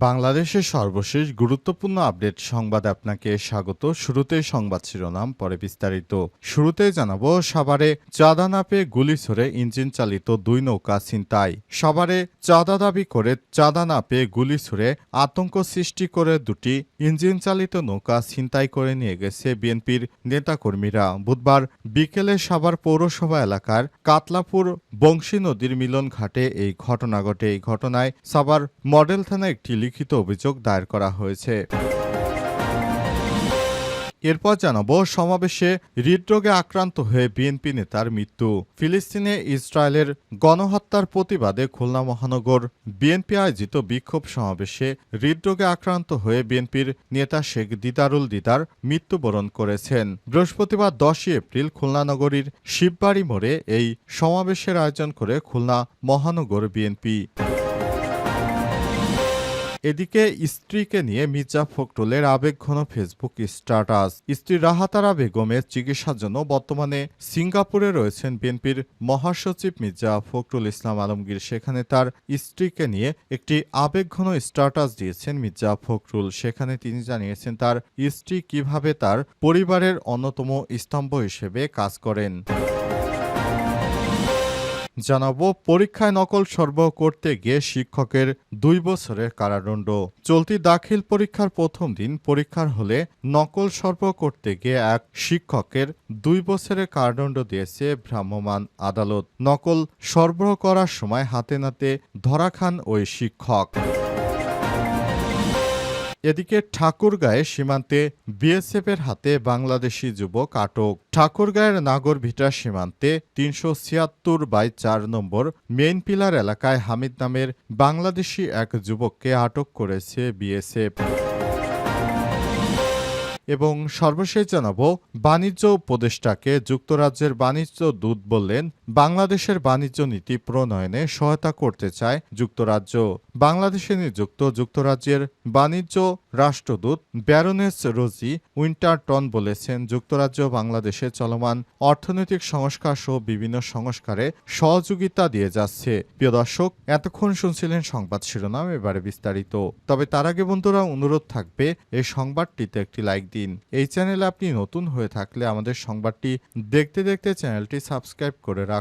বাংলাদেশের সর্বশেষ গুরুত্বপূর্ণ আপডেট সংবাদ আপনাকে স্বাগত। শুরুতে সংবাদ শিরোনাম, পরে বিস্তারিত। শুরুতে জানাব, সাভারে চাঁদা না পেয়ে গুলি ছড়ে ইঞ্জিন চালিত দুই নৌকা ছিনতাই। সাভারে চাঁদা দাবি করে চাঁদা না পেয়ে গুলি ছুড়ে আতঙ্ক সৃষ্টি করে দুটি ইঞ্জিন চালিত নৌকা ছিনতাই করে নিয়ে গেছে বিএনপির নেতাকর্মীরা। বুধবার বিকেলে সাভার পৌরসভা এলাকার কাতলাপুর বংশী নদীর মিলন ঘাটে এই ঘটনা ঘটে। এই ঘটনায় সাভার মডেল থানা একটি লিখিত অভিযোগ দায়ের করা হয়েছে। এরপর জানাব, সমাবেশে হৃদরোগে আক্রান্ত হয়ে বিএনপি নেতার মৃত্যু। ফিলিস্তিনে ইসরায়েলের গণহত্যার প্রতিবাদে খুলনা মহানগর বিএনপি আয়োজিত বিক্ষোভ সমাবেশে হৃদরোগে আক্রান্ত হয়ে বিএনপির নেতা শেখ দিদারুল দিদার মৃত্যুবরণ করেছেন। বৃহস্পতিবার দশই এপ্রিল খুলনা নগরীর শিববাড়ি মোড়ে এই সমাবেশের আয়োজন করে খুলনা মহানগর বিএনপি। এদিকে স্ত্রীকে নিয়ে মির্জা ফখরুলের আবেগঘন ফেসবুক স্ট্যাটাস। স্ত্রী রাহাতারা বেগমের চিকিৎসার জন্য বর্তমানে সিঙ্গাপুরে রয়েছেন বিএনপির মহাসচিব মির্জা ফখরুল ইসলাম আলমগীর। সেখানে তার স্ত্রীকে নিয়ে একটি আবেগঘন স্ট্যাটাস দিয়েছেন মির্জা ফখরুল। সেখানে তিনি জানিয়েছেন, তার স্ত্রী কীভাবে তার পরিবারের অন্যতম স্তম্ভ হিসেবে কাজ করেন। জানাব, পরীক্ষায় নকল সরবরাহ করতে গিয়ে শিক্ষকের দুই বছরের কারাদণ্ড। চলতি দাখিল পরীক্ষার প্রথম দিন পরীক্ষার হলে নকল সরবরাহ করতে গিয়ে এক শিক্ষকের দুই বছরের কারাদণ্ড দিয়েছে ভ্রাম্যমাণ আদালত। নকল সরবরাহ করার সময় হাতে নাতে ধরা খান ওই শিক্ষক। এদিকে ঠাকুরগাঁয়ে সীমান্তে বিএসএফের হাতে বাংলাদেশি যুবক আটক। ঠাকুরগাঁয়ের নাগরভিটা সীমান্তে তিনশো ছিয়াত্তর বাই চার নম্বর মেইন পিলার এলাকায় হামিদ নামের বাংলাদেশি এক যুবককে আটক করেছে বিএসএফ। এবং সর্বশেষ জানাব, বাণিজ্য উপদেষ্টাকে যুক্তরাজ্যের বাণিজ্য দূত বললেন বাংলাদেশের বাণিজ্য নীতি প্রণয়নে সহায়তা করতে চায় যুক্তরাজ্য। বাংলাদেশে নিযুক্ত যুক্তরাজ্যের বাণিজ্য রাষ্ট্রদূত ব্যারোনেস রোজি উইন্টারটন বলেছেন, যুক্তরাজ্য বাংলাদেশে চলমান অর্থনৈতিক সংস্কার সহ বিভিন্ন সংস্কারে সহযোগিতা দিয়ে যাচ্ছে। প্রিয় দর্শক, এতক্ষণ শুনছিলেন সংবাদ শিরোনাম, এবারে বিস্তারিত। তবে তার আগে বন্ধুরা, অনুরোধ থাকবে, এই সংবাদটিতে একটি লাইক দিন। এই চ্যানেলে আপনি নতুন হয়ে থাকলে আমাদের সংবাদটি দেখতে দেখতে চ্যানেলটি সাবস্ক্রাইব করে রাখুন।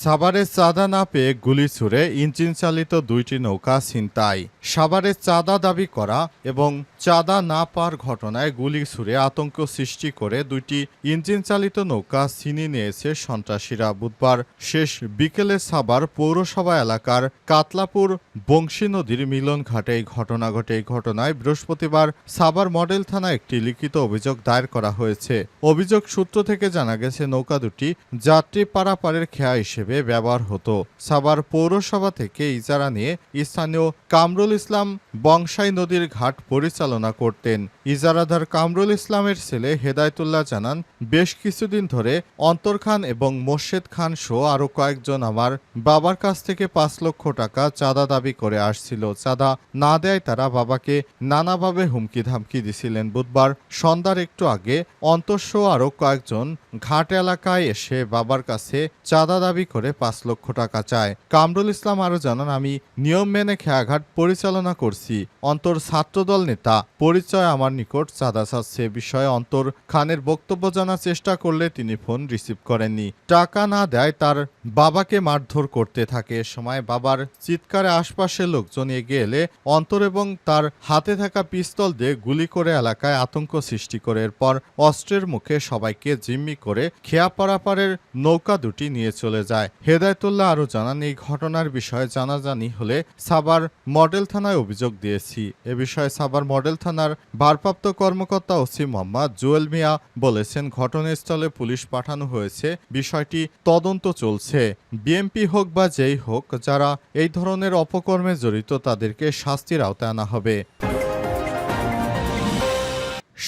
সাভারে চাঁদা না পেয়ে গুলি ছুড়ে ইঞ্জিন চালিত দুইটি নৌকা ছিনতাই। সাভারে চাঁদা দাবি করা এবং চাঁদা না পাওয়ার ঘটনায় গুলি ছুড়ে আতঙ্ক সৃষ্টি করে দুইটি ইঞ্জিন চালিত নৌকা ছিনিয়ে নিয়েছে সন্ত্রাসীরা। বুধবার শেষ বিকেলে সাভার পৌরসভা এলাকার কাতলাপুর বংশী নদীর মিলন ঘাটে এই ঘটনা ঘটে। এই ঘটনায় বৃহস্পতিবার সাভার মডেল থানায় একটি লিখিত অভিযোগ দায়ের করা হয়েছে। অভিযোগ সূত্র থেকে জানা গেছে, নৌকা দুটি যাত্রী পারাপারের খেয়া হিসেবে ব্যবহার হতো। সাভার পৌরসভা থেকে ইজারা নিয়ে স্থানীয় কামরুল ইসলাম বংশাই নদীর ঘাট পরিচালনা করতেন। ইজারাদার কামরুল ইসলামের ছেলে হেদায়তুল্লাহ জানান, বেশ কিছুদিন ধরে অন্তর খান এবং মোর্শেদ খান সহ আরও কয়েকজন আমার বাবার কাছ থেকে পাঁচ লক্ষ টাকা চাঁদা দাবি করে আসছিল। চাঁদা না দেয় তারা বাবাকে নানাভাবে হুমকি ধামকি দিছিলেন। বুধবার সন্ধ্যার একটু আগে অন্তঃসহ আরও কয়েকজন ঘাট এলাকায় এসে বাবার কাছে চাঁদা দাবি করে পাঁচ লক্ষ টাকা চায়। কামরুল ইসলাম আরও জানান, আমি নিয়ম মেনে খেয়াঘাট পরিচালনা করছি। অন্তর ছাত্রদল নেতা, পরিচয় আমার নিকট। চাঁদা চাচ্ছে বিষয়ে অন্তর খানের বক্তব্য জানার চেষ্টা করলে তিনি ফোন রিসিভ করেননি। টাকা না দেয় তার বাবাকে মারধর করতে থাকে। এ সময় বাবার চিৎকারে আশপাশের লোকজন এগিয়ে এলে অন্তর এবং তার হাতে থাকা পিস্তল দিয়ে গুলি করে এলাকায় আতঙ্ক সৃষ্টি করে। এরপর অস্ত্রের মুখে সবাইকে জিম্মি করে খেয়া পারাপারের নৌকা দুটি নিয়ে চলে যায়। হেদায়তুল্লাহ আরও জানান, এই ঘটনার বিষয়ে জানাজানি হলে সাবার মডেল থানায় অভিযোগ দিয়েছি। এ বিষয়ে সাবার মডেল থানার ভারপ্রাপ্ত কর্মকর্তা ওসি মোহাম্মদ জুয়েল মিয়া বলেছেন, ঘটনাস্থলে পুলিশ পাঠানো হয়েছে। বিষয়টি তদন্ত চলছে। বিএমপি হোক বা যেই হোক, যারা এই ধরনের অপকর্মে জড়িত, তাদেরকে শাস্তির আওতায় আনা হবে।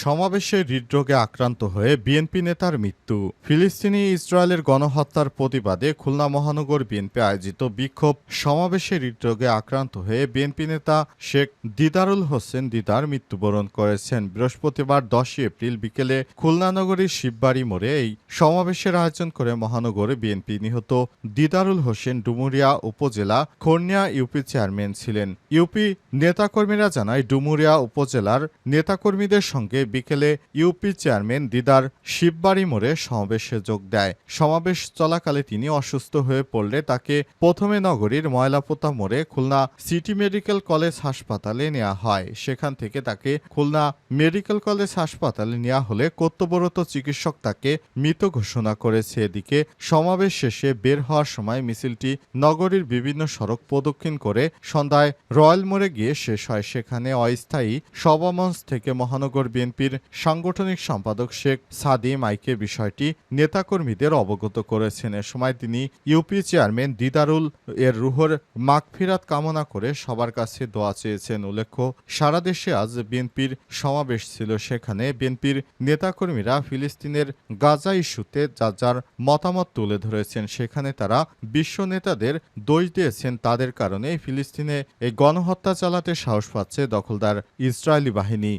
সমাবেশে হৃদরোগে আক্রান্ত হয়ে বিএনপি নেতার মৃত্যু। ফিলিস্তিনি ইসরায়েলের গণহত্যার প্রতিবাদে খুলনা মহানগর বিএনপি আয়োজিত বিক্ষোভ সমাবেশে হৃদরোগে আক্রান্ত হয়ে বিএনপি নেতা শেখ দিদারুল হোসেন দিদার মৃত্যুবরণ করেছেন। বৃহস্পতিবার দশই এপ্রিল বিকেলে খুলনা নগরীর শিববাড়ি মোড়ে এই সমাবেশের আয়োজন করে মহানগরে বিএনপি নিহত দিদারুল হোসেন ডুমুরিয়া উপজেলা খর্নিয়া ইউপি চেয়ারম্যান ছিলেন। ইউপি নেতাকর্মীরা জানায়, ডুমুরিয়া উপজেলার নেতাকর্মীদের সঙ্গে বিকেলে ইউপি চেয়ারম্যান দিদার শিববাড়ি মোড়ে সমাবেশে যোগ দেয়। সমাবেশ চলাকালে তিনি অসুস্থ হয়ে পড়লে তাকে প্রথমে নগরীর ময়লাপোতা মোড়ে খুলনা সিটি মেডিকেল কলেজ হাসপাতালে নেওয়া হয়। সেখান থেকে তাকে খুলনা মেডিকেল কলেজ হাসপাতালে নেওয়া হলে কর্তব্যরত চিকিৎসক তাকে মৃত ঘোষণা করেছে। এদিকে সমাবেশ শেষে বের হওয়ার সময় মিছিলটি নগরীর বিভিন্ন সড়ক প্রদক্ষিণ করে সন্ধ্যায় রয়্যাল মোড়ে গিয়ে শেষ হয়। সেখানে অস্থায়ী সভামঞ্চ থেকে মহানগর বিএনপির সাংগঠনিক সম্পাদক শেখ সাদি মাইকে বিষয়টি নেতাকর্মীদের অবগত করেছেন। এ সময় তিনি ইউপি চেয়ারম্যান দিদারুল এর রুহর মাগফিরাত কামনা করে সবার কাছে দোয়া চেয়েছেন। উল্লেখ্য, সারা দেশে আজ বিএনপির সমাবেশ ছিল। সেখানে বিএনপির নেতাকর্মীরা ফিলিস্তিনের গাজা ইস্যুতে যার যার মতামত তুলে ধরেছেন। সেখানে তারা বিশ্ব নেতাদের দোষ দিয়েছেন। তাদের কারণে ফিলিস্তিনে এই গণহত্যা চালাতে সাহস পাচ্ছে দখলদার ইসরায়েলি বাহিনী।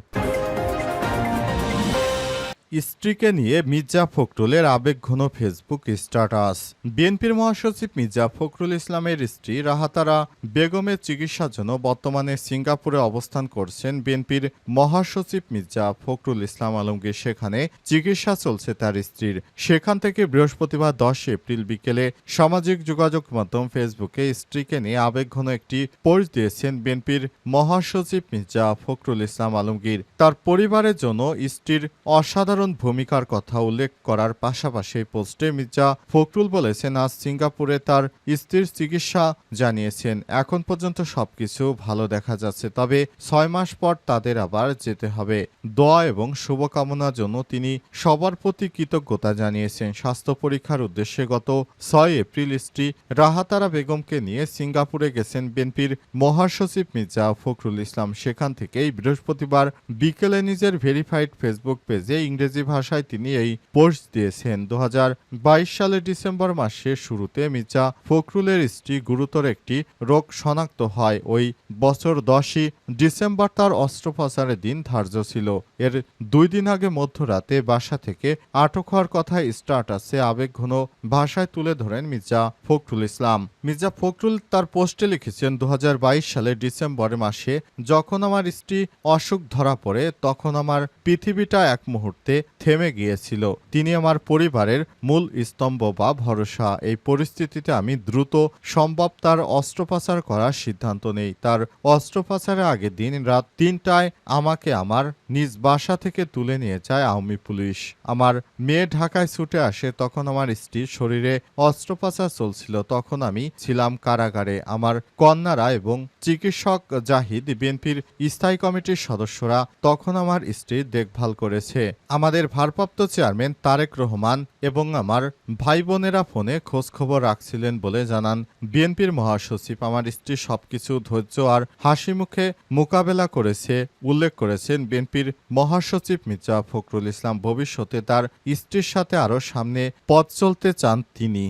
স্ত্রীকে নিয়ে মির্জা ফখরুলের আবেগঘন ফেসবুক স্ট্যাটাস। বিএনপির মহাসচিব মির্জা ফখরুল ইসলামের স্ত্রী রাহাতারা বেগমের চিকিৎসার জন্য বর্তমানে সিঙ্গাপুরে অবস্থান করছেন বিএনপির মহাসচিব মির্জা ফখরুল ইসলাম আলমগীর। সেখানে চিকিৎসা চলছে তার স্ত্রীর। সেখান থেকে বৃহস্পতিবার দশ এপ্রিল বিকেলে সামাজিক যোগাযোগ মাধ্যম ফেসবুকে স্ত্রীকে নিয়ে আবেগঘন একটি পোস্ট দিয়েছেন বিএনপির মহাসচিব মির্জা ফখরুল ইসলাম আলমগীর। তার পরিবারের জন্য স্ত্রীর অসাধারণ ভূমিকার কথা উল্লেখ করার পাশাপাশি পোস্টে মির্জা ফখরুল বলেছেন, আজ সিঙ্গাপুরে তার স্ত্রীর চিকিৎসা জানিয়েছেন। এখন পর্যন্ত সবকিছু ভালো দেখা যাচ্ছে, তবে ছয় মাস পর তাদের আবার যেতে হবে। দোয়া এবং শুভকামনার জন্য তিনি সবার প্রতি কৃতজ্ঞতা জানিয়েছেন। স্বাস্থ্য পরীক্ষার উদ্দেশ্যে গত ছয় এপ্রিল স্ত্রী রাহাতারা বেগমকে নিয়ে সিঙ্গাপুরে গেছেন বিএনপির মহাসচিব মির্জা ফখরুল ইসলাম। সেখান থেকেই বৃহস্পতিবার বিকেলে নিজের ভেরিফাইড ফেসবুক পেজে ইংরেজি ভাষায় তিনি এই পোস্ট দিয়েছেন। দু হাজার বাইশ সালের ডিসেম্বর মাসের শুরুতে মির্জা ফখরুলের স্ত্রী গুরুতর একটি রোগ শনাক্ত হয়। ওই বছর দশই ডিসেম্বর তার অস্ত্রোপচারের দিন ধার্য ছিল। এর দুই দিন আগে মধ্যরাতে বাসা থেকে আটক হওয়ার কথা স্টার্টাসে আবেগঘন ভাষায় তুলে ধরেন মির্জা ফখরুল ইসলাম। মির্জা ফখরুল তার পোস্টে লিখেছেন দু হাজার বাইশ সালের ডিসেম্বর মাসে যখন আমার স্ত্রী অসুখ ধরা পড়ে, তখন আমার পৃথিবীটা এক মুহূর্তে থেমে গিয়েছিল। তিনি আমার পরিবারের মূল স্তম্ভ বা ভরসা। এই পরিস্থিতিতে আমি দ্রুত সম্ভব তার অস্ত্রোপচার করার সিদ্ধান্ত নেই। তার অস্ত্রোপচারের আগের দিন রাত তিনটায় আমাকে আমার নিজ বাসা থেকে তুলে নিয়ে যায় আওয়ামী পুলিশ। আমার মেয়ে ঢাকায় ছুটে আসে, তখন আমার স্ত্রীর শরীরে অস্ত্রোপচার চলছিল। তখন আমি ছিলাম কারাগারে। আমার কন্যারা এবং চিকিৎসক জাহিদ বিএনপির স্থায়ী কমিটির সদস্যরা তখন আমার স্ত্রীর দেখভাল করেছে। আমাদের ভারপ্রাপ্ত চেয়ারম্যান তারেক রহমান এবং আমার ভাই বোনেরা ফোনে খোঁজখবর রাখছিলেন বলে জানান বিএনপির মহাসচিব। আমার স্ত্রী সবকিছু ধৈর্য আর হাসি মুখে মোকাবেলা করেছে, উল্লেখ করেছেন বিএনপির মহাসচিব মির্জা ফখরুল ইসলাম। ভবিষ্যতে তার স্ত্রীর সাথে আরও সামনে পথ চলতে চান তিনি।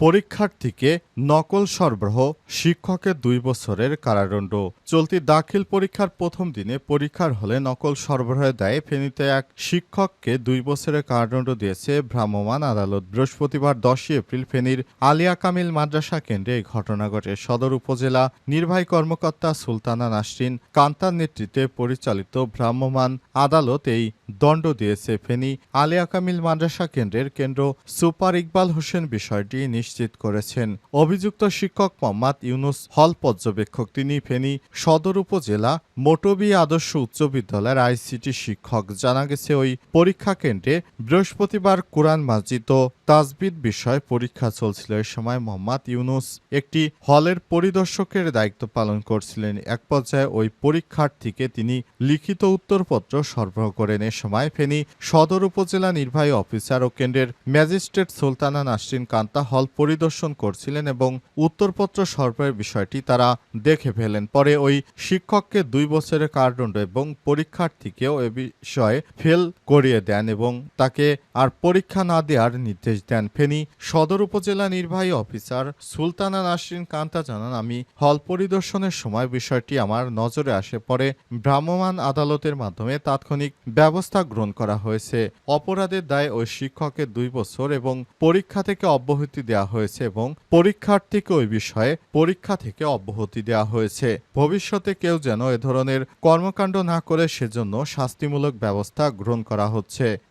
পরীক্ষার্থীকে নকল সরবরাহ, শিক্ষকের দুই বছরের কারাদণ্ড। চলতি দাখিল পরীক্ষার প্রথম দিনে পরীক্ষার হলে নকল সরবরাহের দায়ে ফেনীতে এক শিক্ষককে দুই বছরের কারাদণ্ড দিয়েছে ভ্রাম্যমাণ আদালত। বৃহস্পতিবার দশই এপ্রিল ফেনীর আলিয়া কামিল মাদ্রাসা কেন্দ্রে এই ঘটনা ঘটে। সদর উপজেলা নির্বাহী কর্মকর্তা সুলতানা নাসরিন কান্তার নেতৃত্বে পরিচালিত ভ্রাম্যমাণ আদালত এই দণ্ড দিয়েছে ফেনী আলিয়া কামিল মাদ্রাসা কেন্দ্রের কেন্দ্র সুপার ইকবাল হোসেন বিষয়টি নিশ্চিত করেছেন। অভিযুক্ত শিক্ষক মোহাম্মদ ইউনুস হল পর্যবেক্ষক। তিনি ফেনী সদর উপজেলা মোটবি আদর্শ উচ্চ বিদ্যালয়ের আইসিটি শিক্ষক। জানা গেছে, ওই পরীক্ষা কেন্দ্রে বৃহস্পতিবার কোরআন মাজিদ ও তাজবিদ বিষয় পরীক্ষা চলছিল এ সময় মোহাম্মদ ইউনুস একটি হলের পরিদর্শকের দায়িত্ব পালন করছিলেন। এক পর্যায়ে ওই পরীক্ষার্থীকে তিনি লিখিত উত্তরপত্র সরবরাহ করেন। এ সময় ফেনী সদর উপজেলা নির্বাহী অফিসার ও কেন্দ্রের ম্যাজিস্ট্রেট সুলতানা নাসরিন কান্তা হল পরিদর্শন করছিলেন এবং উত্তরপত্র সরবরাহের বিষয়টি তারা দেখে ফেলেন। পরে ওই শিক্ষককে দুই বছরের কারাদণ্ড এবং পরীক্ষার্থীকেও এ বিষয়ে ফেল করিয়ে দেন এবং তাকে আর পরীক্ষা না দেওয়ার নির্দেশ দেন ফেনী সদর উপজেলা নির্বাহী অফিসার সুলতানা নাসরিন কান্তা জানান, আমি হল পরিদর্শনের সময় বিষয়টি আমার নজরে আসে। পরে ভ্রাম্যমাণ আদালতের মাধ্যমে তাৎক্ষণিক ব্যবস্থা গ্রহণ করা হয়েছে। অপরাধের দায়ে ওই শিক্ষকের দুই বছর এবং পরীক্ষা থেকে অব্যাহতি দেওয়া হয়েছে এবং পরীক্ষার্থীকে ওই বিষয়ে পরীক্ষা থেকে অব্যাহতি দেওয়া হয়েছে। ভবিষ্যতে কেউ যেন এ ধরনের কর্মকাণ্ড না করে সেজন্য শাস্তিমূলক ব্যবস্থা গ্রহণ করা হচ্ছে।